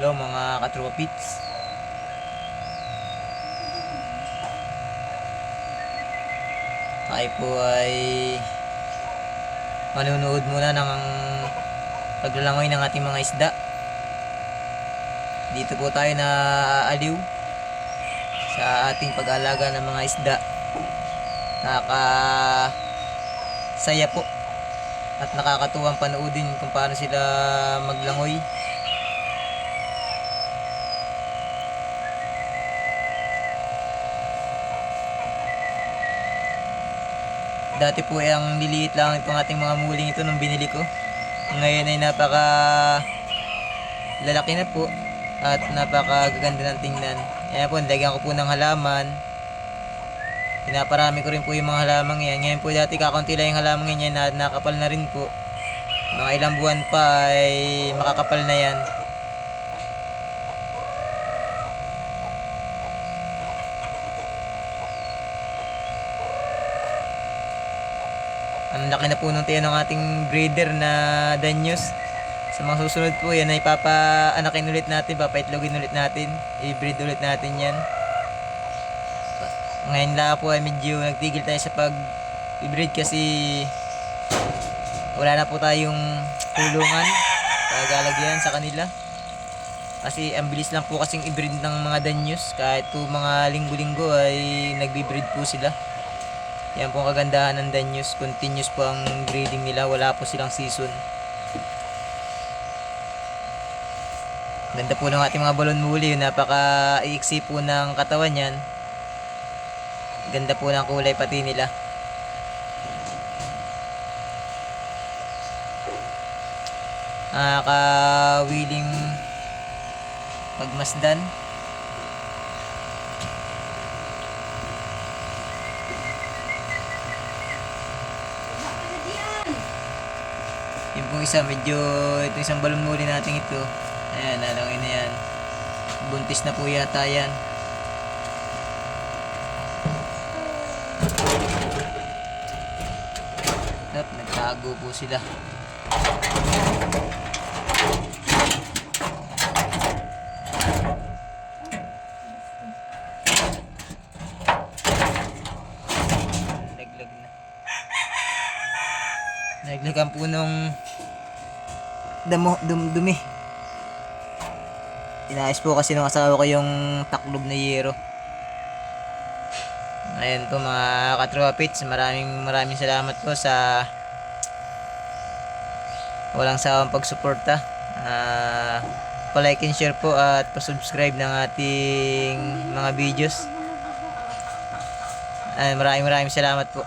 Hello mga katropa pits. Tayo po ay manunood muna ng paglalangoy ng ating mga isda. Dito po tayo na aaliw sa ating pag-alaga ng mga isda. Nakaka saya po at nakakatuwang panoodin kung paano sila maglangoy. Dati po ay ang liliit lang itong ating mga muling ito nung binili ko. Ngayon ay napaka lalaki na po at napakaganda ng tingnan. Ayan po, nilagyan ko po ng halaman. Pinaparami ko rin po yung mga halamang yan. Ngayon po dati kakaunti lang yung halamang yan, na, nakapal na rin po. Mga ilang buwan pa ay makakapal na yan. Ang laki na po nung tiyan ng ating breeder na Danyos. Sa mga susunod po yan ay papaanakin ulit natin, papaitlogin ulit natin, i-breed ulit natin yan. Ngayon lang po ay medyo nagtigil tayo sa pag i-breed kasi wala na po tayong tulungan pagalagyan sa kanila. Kasi ang bilis lang po kasing i-breed ng mga Danyos kahit po mga linggo-linggo ay nagbi-breed po sila. Yan po ang kagandahan ng Danyos. Continuous po ang breeding nila. Wala po silang season. Ganda po ng ating mga balon muli. Napaka-iiksi po ng katawan yan. Ganda po ng kulay pati nila. Nakaka-willing pagmasdan. Yung pong isa, medyo ito isang balon natin ito. Ayan, nalangay na yan. Buntis na po yata yan. At nagtago po sila. Laglag na. Naglagan po nung damo, dum, dumi. Inayos po kasi ng asawa ko yung taklob na yero. Ayan po mga katropits, maraming maraming salamat po sa walang sawang pagsuporta. Ah, pa-like and share po at pa-subscribe ng ating mga videos. Ay, maraming maraming salamat po.